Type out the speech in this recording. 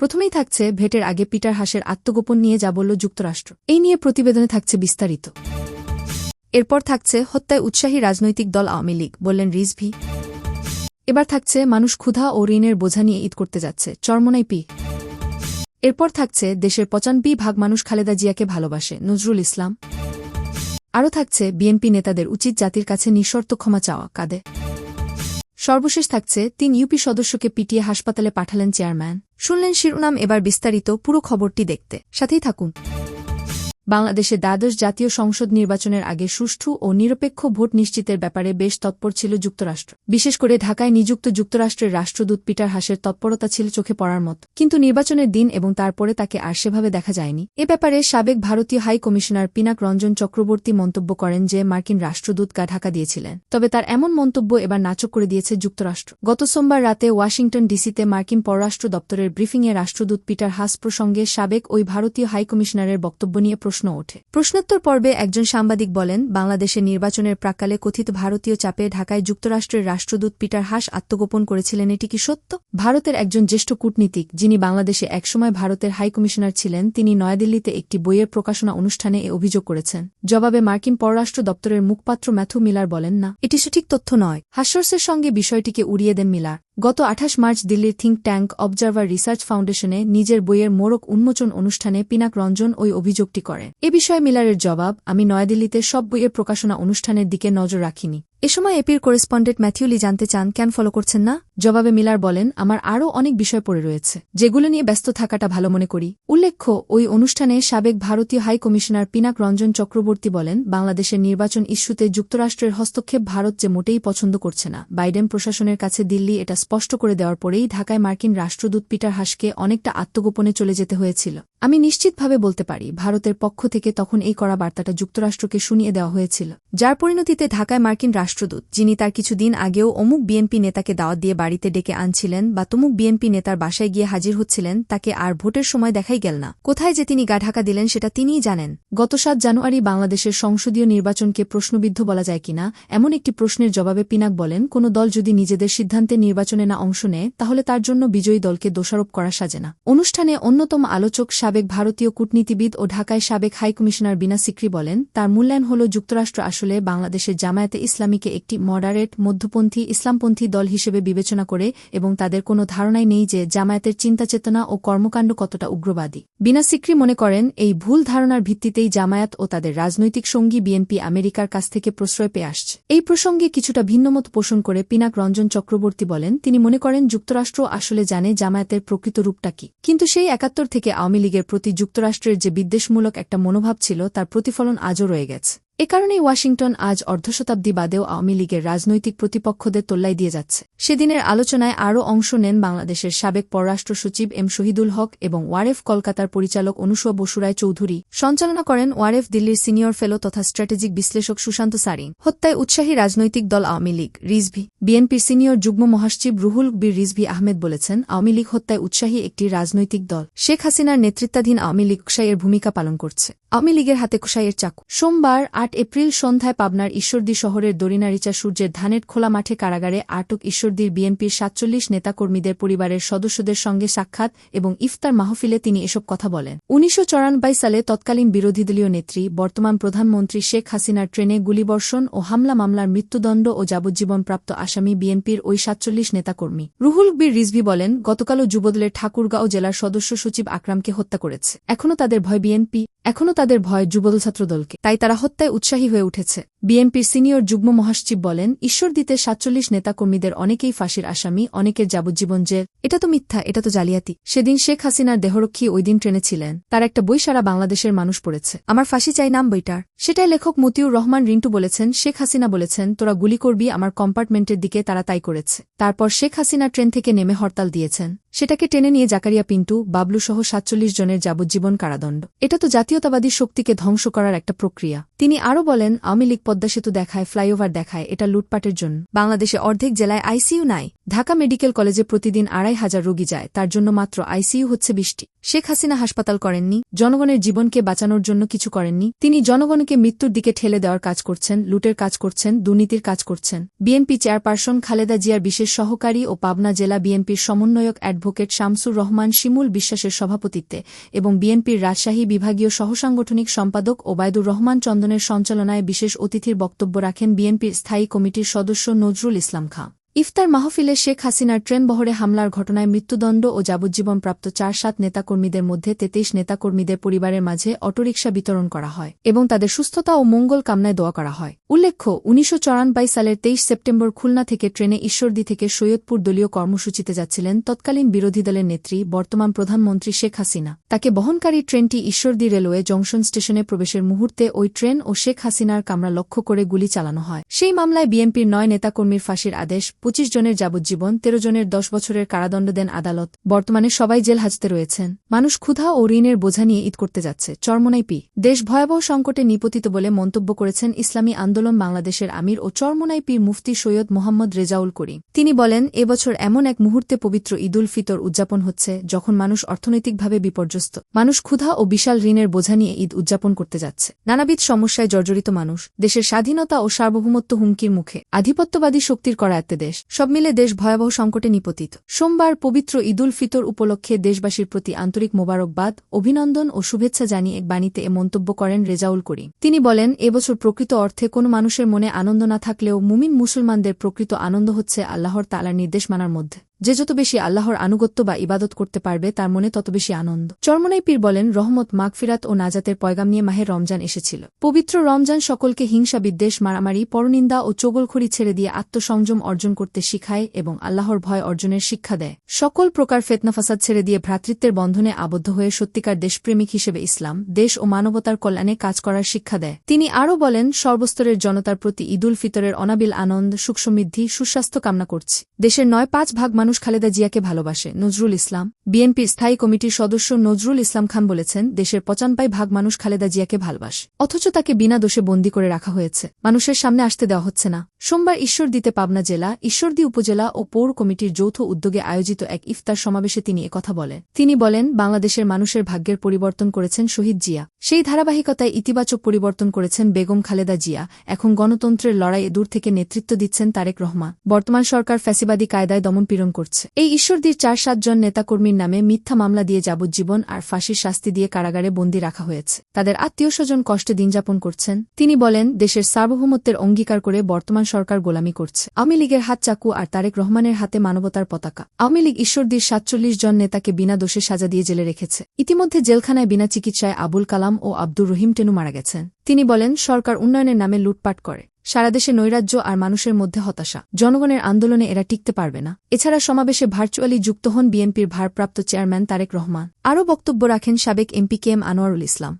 প্রথমেই থাকছে ভেটের আগে পিটার হাসের আত্মগোপন নিয়ে যা বলল যুক্তরাষ্ট্র। এই নিয়ে প্রতিবেদনে থাকছে বিস্তারিত। এরপর থাকছে হত্যায় উৎসাহী রাজনৈতিক দল আওয়ামী লীগ, বললেন রিজভি এবার থাকছে মানুষ ক্ষুধা ও ঋণের বোঝা নিয়ে ঈদ করতে যাচ্ছে, চরমনাই পি। এরপর থাকছে দেশের পঁচানবি ভাগ মানুষ খালেদা জিয়াকে ভালোবাসে, নজরুল ইসলাম। আরও থাকছে বিএনপি নেতাদের উচিত জাতির কাছে নিঃশর্ত ক্ষমা চাওয়া, কাঁদে। সর্বশেষ থাকছে, তিন ইউপি সদস্যকে পিটিয়ে হাসপাতালে পাঠালেন চেয়ারম্যান। শুনলেন শিরোনাম, এবার বিস্তারিত, পুরো খবরটি দেখতে। সাথেই থাকুন। বাংলাদেশে দ্বাদশ জাতীয় সংসদ নির্বাচনের আগে সুষ্ঠু ও নিরপেক্ষ ভোট নিশ্চিতের ব্যাপারে বেশ তৎপর ছিল যুক্তরাষ্ট্র। বিশেষ করে ঢাকায় নিযুক্ত যুক্তরাষ্ট্রের রাষ্ট্রদূত পিটার হাসের তৎপরতা ছিল চোখে পড়ার মতো। কিন্তু নির্বাচনের দিন এবং তারপরে তাকে আর সেভাবে দেখা যায়নি। এ ব্যাপারে সাবেক ভারতীয় হাই কমিশনার পিনাক রঞ্জন চক্রবর্তী মন্তব্য করেন যে মার্কিন রাষ্ট্রদূত গা ঢাকা দিয়েছিলেন। তবে তার এমন মন্তব্য এবার নাচক করে দিয়েছে যুক্তরাষ্ট্র। গত সোমবার রাতে ওয়াশিংটন ডিসিতে মার্কিন পররাষ্ট্র দপ্তরের ব্রিফিংয়ে রাষ্ট্রদূত পিটার হাস প্রসঙ্গে সাবেক ওই ভারতীয় হাই কমিশনারের বক্তব্য নিয়ে ওঠে। প্রশ্নোত্তর পর্বে একজন সাংবাদিক বলেন বাংলাদেশের নির্বাচনের প্রাক্কালে কথিত ভারতীয় চাপে ঢাকায় যুক্তরাষ্ট্রের রাষ্ট্রদূত পিটার হাস আত্মগোপন করেছিলেন, এটি কি সত্য? ভারতের একজন জ্যেষ্ঠ কূটনীতিক, যিনি বাংলাদেশে একসময় ভারতের হাই কমিশনার ছিলেন, তিনি নয়াদিল্লিতে একটি বইয়ের প্রকাশনা অনুষ্ঠানে এ অভিযোগ করেছেন। জবাবে মার্কিন পররাষ্ট্র দপ্তরের মুখপাত্র ম্যাথু মিলার বলেন, না, এটি সঠিক তথ্য নয়। হাস্যর্সের সঙ্গে বিষয়টিকে উড়িয়ে দেন মিলার। গত আঠাশ মার্চ দিল্লির থিঙ্ক ট্যাঙ্ক অবজারভার রিসার্চ ফাউন্ডেশনে নিজের বইয়ের মোড়ক উন্মোচন অনুষ্ঠানে পিনাক রঞ্জন ওই অভিযোগটি করে। এ বিষয়ে মিলারের জবাব, আমি নয়াদিল্লিতে সব বইয়ের প্রকাশনা অনুষ্ঠানের দিকে নজর রাখিনি। এ সময় এপির করেসপন্ডেন্ট ম্যাথিউলি জানতে চান, কেন ফলো করছেন না? জবাবে মিলার বলেন, আমার আরও অনেক বিষয় পড়ে রয়েছে, যেগুলো নিয়ে ব্যস্ত থাকাটা ভালো মনে করি। উল্লেখ্য, ওই অনুষ্ঠানে সাবেক ভারতীয় হাই কমিশনার পিনাক রঞ্জন চক্রবর্তী বলেন, বাংলাদেশের নির্বাচন ইস্যুতে যুক্তরাষ্ট্রের হস্তক্ষেপ ভারত যে মোটেই পছন্দ করছে না। বাইডেন প্রশাসনের কাছে দিল্লি এটা স্পষ্ট করে দেওয়ার পরেই ঢাকায় মার্কিন রাষ্ট্রদূত পিটার হাসকে অনেকটা আত্মগোপনে চলে যেতে হয়েছিল। আমি নিশ্চিতভাবে বলতে পারি, ভারতের পক্ষ থেকে তখন এই করা বার্তাটা যুক্তরাষ্ট্রকে শুনিয়ে দেওয়া হয়েছিল। যার পরিণতিতে ঢাকায় মার্কিন রাষ্ট্রদূত, যিনি তার কিছুদিন আগেও অমুক বিএনপি নেতাকে দাওয়াত দিয়ে বাড়িতে ডেকে আনছিলেন বা তমুক বিএনপি নেতার বাসায় গিয়ে হাজির হচ্ছিলেন, তাকে আর ভোটের সময় দেখাই গেল না। কোথায় যে তিনি গা ঢাকা দিলেন সেটা তিনিই জানেন। গত সাত জানুয়ারি বাংলাদেশের সংসদীয় নির্বাচনকে প্রশ্নবিদ্ধ বলা যায় কিনা, এমন একটি প্রশ্নের জবাবে পিনাক বলেন, কোন দল যদি নিজেদের সিদ্ধান্তে নির্বাচনে না অংশ নেয়, তাহলে তার জন্য বিজয়ী দলকে দোষারোপ করা সাজে না। অনুষ্ঠানে অন্যতম আলোচক সাবেক ভারতীয় কূটনীতিবিদ ও ঢাকায় সাবেক হাইকমিশনার বিনা সিক্রি বলেন, তার মূল্যায়ন হল যুক্তরাষ্ট্র আসলে বাংলাদেশের জামায়াতে ইসলামীকে একটি মডারেট মধ্যপন্থী ইসলামপন্থী দল হিসেবে বিবেচনা করে এবং তাদের কোনো ধারণাই নেই যে জামায়াতের চিন্তাচেতনা ও কর্মকাণ্ড কতটা উগ্রবাদী। বিনা সিক্রি মনে করেন, এই ভুল ধারণার ভিত্তিতেই জামায়াত ও তাদের রাজনৈতিক সঙ্গী বিএনপি আমেরিকার কাছ থেকে প্রশ্রয় পেয়ে আসছে। এই প্রসঙ্গে কিছুটা ভিন্নমত পোষণ করে পিনাক রঞ্জন চক্রবর্তী বলেন, তিনি মনে করেন যুক্তরাষ্ট্র আসলে জানে জামায়াতের প্রকৃত রূপটা কি। কিন্তু সেই একাত্তর থেকে আওয়ামী লীগের প্রতি যুক্তরাষ্ট্রের যে বিদ্বেষমূলক একটা মনোভাব ছিল তার প্রতিফলন আজও রয়ে গেছে। এ কারণেই ওয়াশিংটন আজ অর্ধশতাব্দী বাদেও আওয়ামী লীগের রাজনৈতিক প্রতিপক্ষদের তোল্লাই দিয়ে যাচ্ছে। সেদিনের আলোচনায় আরও অংশ নেন বাংলাদেশের সাবেক পররাষ্ট্র সচিব এম শহীদুল হক এবং ওয়ারেফ কলকাতার পরিচালক অনুসুয়া বসুরায় চৌধুরী। সঞ্চালনা করেন ওয়ারেফ দিল্লির সিনিয়র ফেলো তথা স্ট্র্যাটেজিক বিশ্লেষক সুশান্ত সারিং হত্যায় উৎসাহী রাজনৈতিক দল আওয়ামী লীগ, রিজভি। বিএনপির সিনিয়র যুগ্ম মহাসচিব রুহুল বীর রিজভি আহমেদ বলেছেন, আওয়ামী লীগ হত্যায় উৎসাহী একটি রাজনৈতিক দল। শেখ হাসিনার নেতৃত্বাধীন আওয়ামী লীগ কুশাইয়ের ভূমিকা পালন করছে। আওয়ামী লীগের হাতে কুশাইয়ের চাকু। সোমবার আট এপ্রিল সন্ধ্যায় পাবনার ঈশ্বরদী শহরের দরিনারিচা সূর্যের ধানের খোলা মাঠে কারাগারে আটক ঈশ্বরদীর বিএনপির সাতচল্লিশ নেতাকর্মীদের পরিবারের সদস্যদের সঙ্গে সাক্ষাৎ এবং ইফতার মাহফিলে তিনি এসব কথা বলেন। উনিশশো সালে তৎকালীন বিরোধী দলীয় নেত্রী, বর্তমান প্রধানমন্ত্রী শেখ হাসিনার ট্রেনে গুলিবর্ষণ ও হামলা মামলার মৃত্যুদণ্ড ও যাবজ্জীবন প্রাপ্ত আসামি বিএনপির ওই সাতচল্লিশ নেতাকর্মী। রুহুল বীর রিজভি বলেন, গতকালও যুবদলের ঠাকুরগাঁও জেলার সদস্য সচিব আকরামকে হত্যা করেছে। এখনও তাদের ভয় বিএনপি, এখনও তাদের ভয় যুবদল ছাত্রদলকে। তাই তারা হত্যায় উৎসাহী হয়ে উঠেছে। বিএনপির সিনিয়র যুগ্ম মহাসচিব বলেন, ঈশ্বর দিতে সাতচল্লিশ নেতাকর্মীদের অনেকেই ফাঁসির আসামি, অনেকের যাবজ্জীবন জেল। এটা তো মিথ্যা, এটা তো জালিয়াতি। সেদিন শেখ হাসিনার দেহরক্ষী ওই দিন ট্রেনে ছিলেন। তার একটা বই সারা বাংলাদেশের মানুষ পড়েছে। আমার ফাঁসি চাই নাম বইটার। সেটাই লেখক মতিউর রহমান রিন্টু বলেছেন, শেখ হাসিনা বলেছেন, তোরা গুলি করবি, আমার কম্পার্টমেন্টের দিকে তারা তাই করেছে। তারপর শেখ হাসিনা ট্রেন থেকে নেমে হরতাল দিয়েছেন। সেটাকে টেনে নিয়ে জাকারিয়া পিন্টু বাবলুসহ সাতচল্লিশ জনের যাবজ্জীবন কারাদণ্ড। এটা তো জাতীয়তাবাদী শক্তিকে ধ্বংস করার একটা প্রক্রিয়া। তিনি আরও বলেন, আওয়ামী লীগ পদ্মা সেতু দেখায়, ফ্লাইওভার দেখায়, এটা লুটপাটের জন্য। বাংলাদেশে অর্ধেক জেলায় আইসিইউ নাই। ঢাকা মেডিকেল কলেজে প্রতিদিন আড়াই হাজার রোগী যায়, তার জন্য মাত্র আইসিইউ হচ্ছে বৃষ্টি শেখ হাসিনা হাসপাতাল করেননি, জনগণের জীবনকে বাঁচানোর জন্য কিছু করেননি। তিনি জনগণকে মৃত্যুর দিকে ঠেলে দেওয়ার কাজ করছেন, লুটের কাজ করছেন, দুর্নীতির কাজ করছেন। বিএনপি চেয়ারপারসন খালেদা জিয়ার বিশেষ সহকারী ও পাবনা জেলা বিএনপির সমন্বয়ক অ্যাডভোকেট অ্যাডভোকেট শামসুর রহমান শিমুল বিশ্বাসের সভাপতিত্বে এবং বিএনপির রাজশাহী বিভাগীয় সহসাংগঠনিক সম্পাদক ওবায়দুর রহমান চন্দনের সঞ্চালনায় বিশেষ অতিথির বক্তব্য রাখেন বিএনপির স্থায়ী কমিটির সদস্য নজরুল ইসলাম খাঁ। ইফতার মাহফিলে শেখ হাসিনার ট্রেন বহরে হামলার ঘটনায় মৃত্যুদণ্ড ও যাবজ্জীবন প্রাপ্ত চার সাত নেতাকর্মীদের মধ্যে তেতেইশ নেতাকর্মীদের পরিবারের মাঝে অটোরিকশা বিতরণ করা হয় এবং তাদের সুস্থতা ও মঙ্গল কামনায় দোয়া করা হয়। উল্লেখ্য, উনিশশো সালের তেইশ সেপ্টেম্বর খুলনা থেকে ট্রেনে ঈশ্বরদী থেকে সৈয়দপুর দলীয় কর্মসূচিতে যাচ্ছিলেন তৎকালীন বিরোধী দলের নেত্রী, বর্তমান প্রধানমন্ত্রী শেখ হাসিনা। তাকে বহনকারী ট্রেনটি ঈশ্বরদী রেলওয়ে জংশন স্টেশনে প্রবেশের মুহূর্তে ওই ট্রেন ও শেখ হাসিনার কামরা লক্ষ্য করে গুলি চালানো হয়। সেই মামলায় বিএনপির নয় নেতাকর্মীর ফাঁসির আদেশ পঁচিশ জনের যাবজ্জীবন তেরো জনের দশ বছরের কারাদণ্ড দেন আদালত। বর্তমানে সবাই জেল হাজতে রয়েছেন। মানুষ ক্ষুধা ও ঋণের বোঝা নিয়ে ঈদ করতে যাচ্ছে। চরমনাই পি দেশ ভয়াবহ সংকটে নিপতিত বলে মন্তব্য করেছেন ইসলামী আন্দোলন বাংলাদেশের আমির ও চরমনাই পীর মুফতি সৈয়দ মোহাম্মদ রেজাউল করিম। তিনি বলেন এবছর এমন এক মুহূর্তে পবিত্র ঈদুল ফিতর উদযাপন হচ্ছে, যখন মানুষ অর্থনৈতিকভাবে বিপর্যস্ত। মানুষ ক্ষুধা ও বিশাল ঋণের বোঝা নিয়ে ঈদ উদযাপন করতে যাচ্ছে। নানাবিধ সমস্যায় জর্জরিত মানুষ। দেশের স্বাধীনতা ও সার্বভৌমত্ব হুমকির মুখে আধিপত্যবাদী শক্তির করায়ত্তে দেশ। সব মিলে দেশ ভয়াবহ সংকটে নিপতিত। সোমবার পবিত্র ঈদুল ফিতর উপলক্ষে দেশবাসীর প্রতি আন্তরিক মোবারকবাদ, অভিনন্দন ও শুভেচ্ছা জানিয়ে এক বাণীতে এ মন্তব্য করেন রেজাউল করিম। তিনি বলেন এবছর প্রকৃত অর্থে কোনো মানুষের মনে আনন্দ না থাকলেও মুমিন মুসলমানদের প্রকৃত আনন্দ হচ্ছে আল্লাহর তালার নির্দেশ মানার মধ্যে। যে যত বেশি আল্লাহর আনুগত্য বা ইবাদত করতে পারবে, তার মনে তত বেশি আনন্দ। চরমনাই পীর বলেন, রহমত, মাগফিরাত ও নাজাতের পয়গাম নিয়ে মাহের রমজান এসেছিল। পবিত্র রমজান সকলকে হিংসা, বিদ্বেষ, মারামারি, পরনিন্দা ও চোগলখড়ি ছেড়ে দিয়ে আত্মসংযম অর্জন করতে শিখায় এবং আল্লাহর ভয় অর্জনের শিক্ষা দেয়। সকল প্রকার ফেতনাফাসাদ ছেড়ে দিয়ে ভ্রাতৃত্বের বন্ধনে আবদ্ধ হয়ে সত্যিকার দেশপ্রেমিক হিসেবে ইসলাম, দেশ ও মানবতার কল্যাণে কাজ করার শিক্ষা দেয়। তিনি আরও বলেন, সর্বস্তরের জনতার প্রতি ঈদুল ফিতরের অনাবিল আনন্দ সুখসমৃদ্ধি সুস্বাস্থ্য কামনা করছি। দেশের নয় পাঁচ ভাগ মানুষ খালেদা জিয়াকে ভালোবাসে, নজরুল ইসলাম। বিএনপির স্থায়ী কমিটির সদস্য নজরুল ইসলাম খান বলেছেন, দেশের পঁচানপাই ভাগ মানুষ খালেদা জিয়াকে ভালোবাসে। অথচ তাকে বিনা দোষে বন্দী করে রাখা হয়েছে। মানুষের সামনে আসতে দেওয়া হচ্ছে না। সোমবার ঈশ্বরদীতে পাবনা জেলা, ঈশ্বরদী উপজেলা ও পৌর কমিটির যৌথ উদ্যোগে আয়োজিত এক ইফতার সমাবেশে তিনি একথা বলেন। তিনি বলেন, বাংলাদেশের মানুষের ভাগ্যের পরিবর্তন করেছেন শহীদ জিয়া। সেই ধারাবাহিকতায় ইতিবাচক পরিবর্তন করেছেন বেগম খালেদা জিয়া। এখন গণতন্ত্রের লড়াইয়ে দূর থেকে নেতৃত্ব দিচ্ছেন তারেক রহমান। বর্তমান সরকার ফ্যাসিবাদী কায়দায় দমনপীড়ন করছে। এই ঈশ্বরদীর চার সাতজন নেতাকর্মীর নামে মিথ্যা মামলা দিয়ে যাবজ্জীবন আর ফাঁসির শাস্তি দিয়ে কারাগারে বন্দী রাখা হয়েছে। তাদের আত্মীয় স্বজন কষ্টে দিনযাপন করছেন। তিনি বলেন, দেশের সার্বভৌমত্বের অঙ্গীকার করে বর্তমান সরকার গোলামি করছে। আওয়ামী লীগের হাত চাকু আর তারেক রহমানের হাতে মানবতার পতাকা। আওয়ামী লীগ ঈশ্বরদীর সাতচল্লিশ জন নেতাকে বিনা দোষে সাজা দিয়ে জেলে রেখেছে। ইতিমধ্যে জেলখানায় বিনা চিকিৎসায় আবুল কালাম ও আব্দুর রহিম টেনু মারা গেছেন। তিনি বলেন, সরকার উন্নয়নের নামে লুটপাট করে। সারা দেশে নৈরাজ্য আর মানুষের মধ্যে হতাশা। জনগণের আন্দোলনে এরা টিকতে পারবে না। এছাড়া সমাবেশে ভার্চুয়ালি যুক্ত হন বিএনপির ভারপ্রাপ্ত চেয়ারম্যান তারেক রহমান। আরও বক্তব্য রাখেন সাবেক MP K M Anwarul Islam.